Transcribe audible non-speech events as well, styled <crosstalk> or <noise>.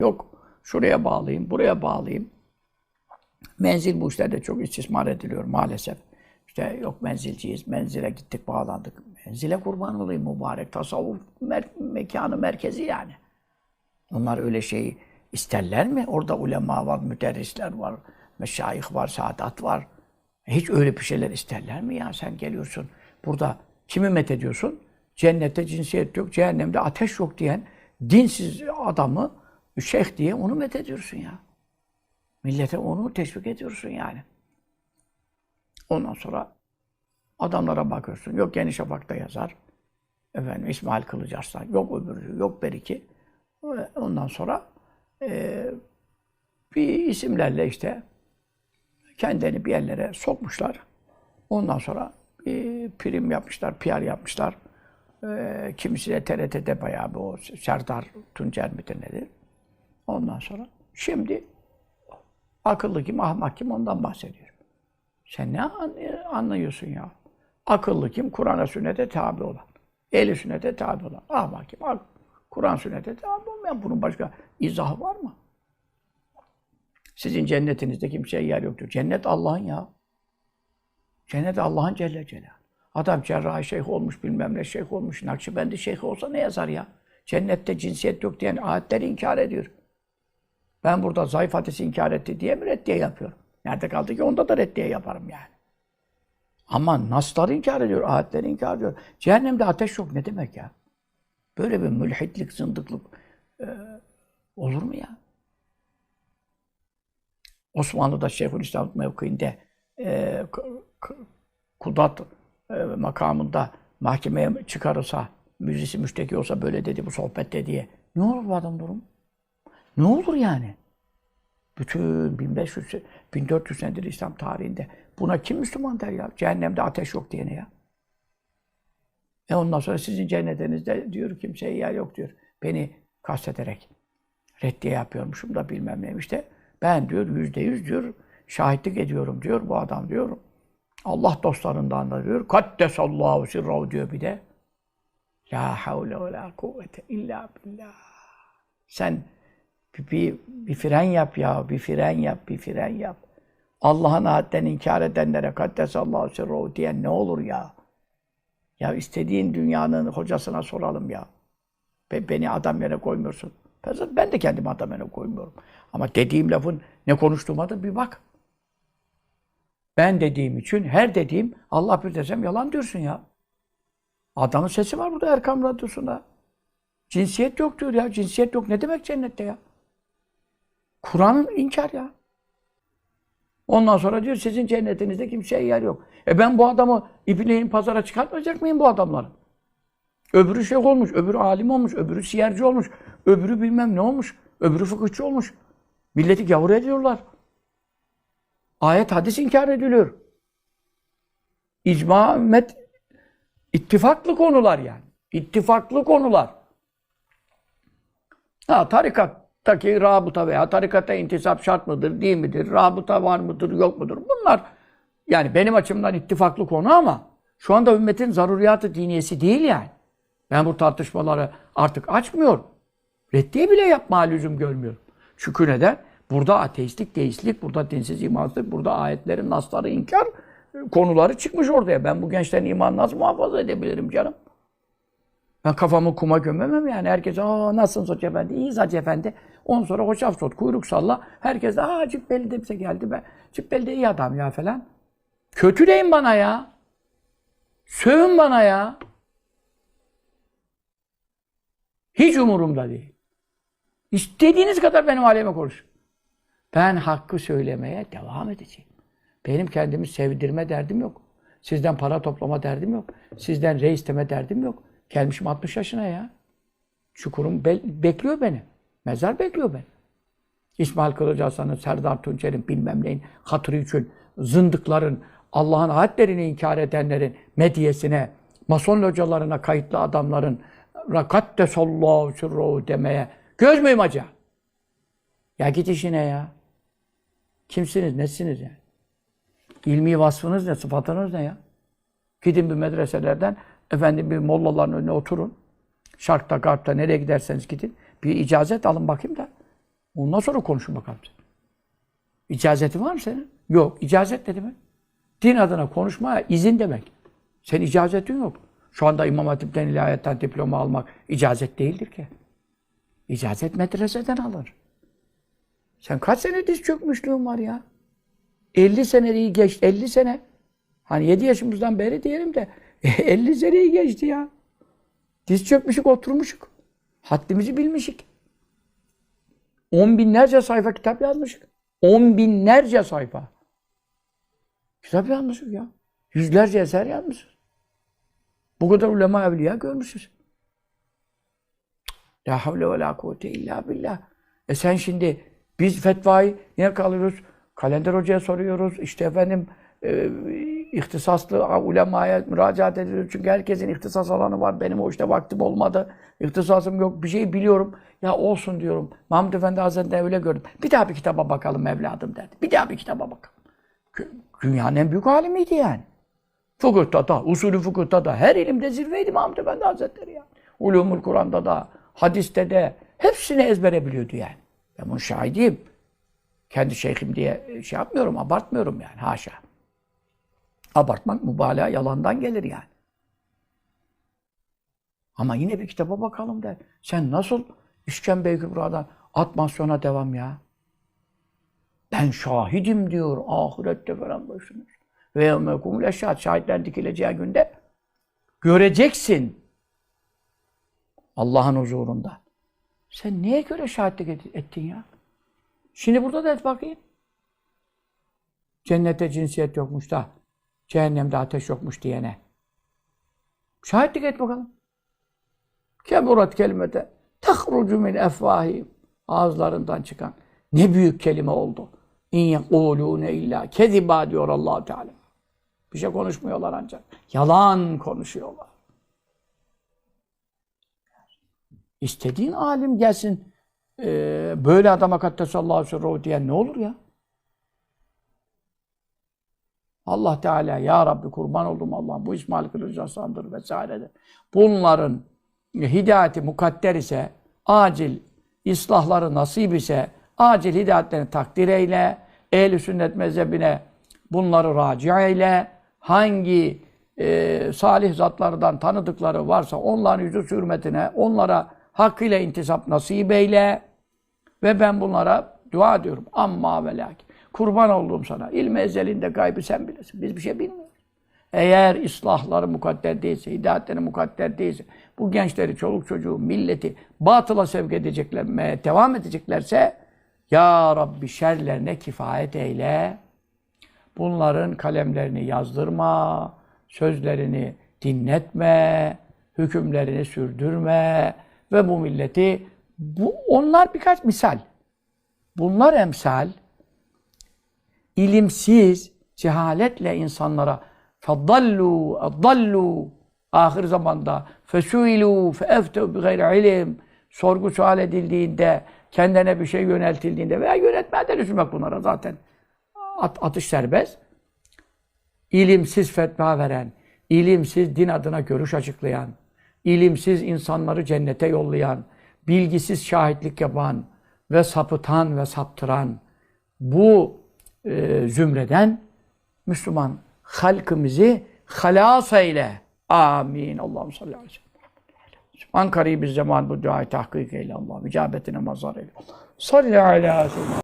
Yok şuraya bağlayayım, buraya bağlayayım. Menzil bu işlerde çok istismar ediliyor maalesef. İşte yok menzilciyiz, menzile gittik bağlandık. Menzile kurban olayım mübarek. Tasavvuf mer- mekanı merkezi yani. Onlar öyle şeyi isterler mi? Orada ulema var, müderrisler var, meşayih var, saadat var. Hiç öyle bir şeyler isterler mi ya? Sen geliyorsun burada kimi met ediyorsun? Cennette cinsiyet yok, cehennemde ateş yok diyen dinsiz adamı şeyh diye onu met ediyorsun ya. Millete onu teşvik ediyorsun yani. Ondan sonra adamlara bakıyorsun. Yok Yeni Şafak'ta yazar. Efendim İsmail Kılıç Arslan. Yok öbürü, yok Beriki. Ondan sonra e, bir isimlerle işte kendini bir yerlere sokmuşlar. Ondan sonra bir prim yapmışlar, PR yapmışlar. E, kimisi de TRT'de bayağı o Serdar Tuncer midir nedir? Ondan sonra şimdi akıllı kim, ahmak kim ondan bahsediyor. Sen ne an- anlıyorsun ya? Akıllı kim? Kur'an'a sünnete tabi olan. Ehli sünnete tabi olan. Ahmak kim? Kur'an sünnete tabi olmayan. Bunun başka izahı var mı? Sizin cennetinizde kimseye yer yoktur. Cennet Allah'ın ya. Cennet Allah'ın Celle Celaluhu. Adam cerrahi şeyh olmuş, bilmem ne şeyh olmuş, Nakşibendi şeyh olsa ne yazar ya? Cennette cinsiyet yok diyen ayetleri inkar ediyor. Ben burada zayıf hadisi inkar etti diye mi reddiye yapıyorum? Nerede kaldı ki onda da reddiye yaparım yani. Ama nasları inkar ediyor, ayetleri inkar ediyor. Cehennemde ateş yok ne demek ya? Böyle bir mülhitlik, zındıklık e, olur mu ya? Osmanlı'da Şeyhülislam mevkiinde e, kudat e, makamında mahkemeye çıkarılsa, müjdesi müşteki olsa böyle dedi bu sohbette diye. Ne olur bu adam durum? Ne olur yani? Bütün 1500, se- 1400 senedir İslam tarihinde. Buna kim Müslüman der ya? Cehennemde ateş yok diyene ya. E ondan sonra sizin cennetinizde diyor kimseye yer yok diyor. Beni kastederek reddiye yapıyormuşum da bilmem neymiş de. Ben diyor yüzde yüz diyor şahitlik ediyorum diyor bu adam diyor. Allah dostlarından da diyor. Kaddesallahu sirrahu diyor bir de. La havle ve la kuvvete illa billah. Sen bir, bir, fren yap ya, bir fren yap, bir fren yap. Allah'ın ayetten inkar edenlere kaddesallahu sirruhu diyen ne olur ya? Ya istediğin dünyanın hocasına soralım ya. Be- beni adam yerine koymuyorsun. Ben, de kendimi adam yerine koymuyorum. Ama dediğim lafın ne konuştuğuma da bir bak. Ben dediğim için her dediğim Allah bir desem yalan diyorsun ya. Adamın sesi var burada Erkam Radyosu'nda. Cinsiyet yok diyor ya. Cinsiyet yok. Ne demek cennette ya? Kur'an'ın inkar ya. Ondan sonra diyor sizin cennetinizde kimseye yer yok. E ben bu adamı ipliğin pazara çıkartmayacak mıyım bu adamları? Öbürü şeyh olmuş, öbürü alim olmuş, öbürü siyerci olmuş, öbürü bilmem ne olmuş, öbürü fıkıhçı olmuş. Milleti gavur ediyorlar. Ayet hadis inkar ediliyor. İcma, ümmet, ittifaklı konular yani. İttifaklı konular. Ha tarikattaki rabıta veya tarikata intisap şart mıdır, değil midir? Rabıta var mıdır, yok mudur? Bunlar yani benim açımdan ittifaklı konu ama şu anda ümmetin zaruriyatı diniyesi değil yani. Ben bu tartışmaları artık açmıyorum. Reddiye bile yapma lüzum görmüyorum. Çünkü neden? Burada ateistlik, deistlik, burada dinsiz imansızlık, burada ayetlerin nasları inkar e, konuları çıkmış ortaya. Ben bu gençlerin imanını nasıl muhafaza edebilirim canım? Ben kafamı kuma gömemem yani. Herkes aa nasılsınız Hoca Efendi? İyiyiz Hacı Efendi. Ondan sonra hoşaf sot, kuyruk salla. Herkes de aa Cübbeli de bize geldi be. Cübbeli de iyi adam ya falan. Kötüleyin bana ya. Sövün bana ya. Hiç umurumda değil. İstediğiniz kadar benim aleme konuşun. Ben hakkı söylemeye devam edeceğim. Benim kendimi sevdirme derdim yok. Sizden para toplama derdim yok. Sizden rey isteme derdim yok. Gelmişim 60 yaşına ya. Çukurum be- bekliyor beni. Mezar bekliyor beni. İsmail Kılıç Hasan'ın, Serdar Tunçer'in bilmem neyin hatırı için zındıkların, Allah'ın ayetlerini inkar edenlerin medyesine, mason hocalarına kayıtlı adamların rakattesallahu sirruhu demeye göz müyüm acaba? Ya git işine ya. Kimsiniz, nesiniz yani? İlmi vasfınız ne, sıfatınız ne ya? Gidin bir medreselerden, efendim bir mollaların önüne oturun. Şarkta, garpta, nereye giderseniz gidin. Bir icazet alın bakayım da. Ondan sonra konuşun bakalım. sen. İcazetin var mı senin? Yok. İcazet ne demek? Din adına konuşmaya izin demek. Senin icazetin yok. Şu anda İmam Hatip'ten ilahiyetten diploma almak icazet değildir ki. İcazet medreseden alır. Sen kaç sene diz çökmüşlüğün var ya? 50 seneyi geçti. 50 sene. Hani 7 yaşımızdan beri diyelim de <laughs> 50 seneyi geçti ya. Diz çökmüşük, oturmuşuk. Haddimizi bilmişik. On binlerce sayfa kitap yazmışık. On binlerce sayfa. Kitap yazmışız ya. Yüzlerce eser yazmışız. Bu kadar ulema evliya görmüşüz. La havle ve la kuvvete illa billah. E sen şimdi biz fetvayı yine kalıyoruz. Kalender hocaya soruyoruz. İşte efendim e, ihtisaslı ulemaya müracaat ediyoruz. Çünkü herkesin ihtisas alanı var. Benim o işte vaktim olmadı. İhtisasım yok. Bir şey biliyorum. Ya olsun diyorum. Mahmud Efendi Hazretleri öyle gördüm. Bir daha bir kitaba bakalım evladım dedi. Bir daha bir kitaba bakalım. Dünyanın en büyük alimiydi yani. Fıkıhta da, usulü fıkıhta da, her ilimde zirveydi Mahmud Efendi Hazretleri yani. Ulumul Kur'an'da da, hadiste de, hepsini ezbere biliyordu yani. Ben bunun şahidiyim. Kendi şeyhim diye şey yapmıyorum, abartmıyorum yani, haşa. Abartmak mübalağa yalandan gelir yani. Ama yine bir kitaba bakalım der. Sen nasıl İşkembe-i Kübra'dan atmasyona devam ya? Ben şahidim diyor ahirette falan başınız. Ve yevmekumul eşhad şahitler dikileceği günde göreceksin Allah'ın huzurunda. Sen neye göre şahitlik et- ettin ya? Şimdi burada da et bakayım. Cennette cinsiyet yokmuş da, cehennemde ateş yokmuş diyene. Şahitlik et bakalım. Keburat kelimete tahrucu min efvahim. Ağızlarından çıkan ne büyük kelime oldu. İn yekulune illa keziba diyor allah Teala. Bir şey konuşmuyorlar ancak. Yalan konuşuyorlar. İstediğin alim gelsin eee, böyle adama kaddesallahu sirruhu diyen ne olur ya? Allah Teala ya Rabbi kurban oldum Allah bu İsmail Kılıçarslan'dır vesairedir. Bunların hidayeti mukadder ise acil islahları nasip ise acil hidayetlerini takdir eyle. Ehl-i sünnet mezhebine bunları raci eyle. Hangi e, salih zatlardan tanıdıkları varsa onların yüzü hürmetine onlara hakkıyla intisap nasip eyle. Ve ben bunlara dua ediyorum. Amma ve lakin. Kurban olduğum sana. İlmi ezelinde gaybı sen bilirsin. Biz bir şey bilmiyoruz. Eğer islahları mukadder değilse, hidayetleri mukadder değilse, bu gençleri, çoluk çocuğu, milleti batıla sevk edecekler, devam edeceklerse, Ya Rabbi şerlerine kifayet eyle. Bunların kalemlerini yazdırma, sözlerini dinletme, hükümlerini sürdürme ve bu milleti, bu onlar birkaç misal. Bunlar emsal, ilimsiz, cehaletle insanlara fadallu, adallu ahir zamanda fesuilu feeftu bi gayri ilim sorgu sual edildiğinde kendine bir şey yöneltildiğinde veya yönetmeden üzülmek bunlara zaten At, atış serbest. İlimsiz fetva veren, ilimsiz din adına görüş açıklayan, ilimsiz insanları cennete yollayan, bilgisiz şahitlik yapan ve sapıtan ve saptıran bu e, zümreden Müslüman halkımızı halas eyle. Amin. Allah'ım salli aleyhi ve sellem. Ankara bir zaman bu duayı tahkik eyle Allah'ım. İcabetine mazhar eyle. Salli ala seyyidina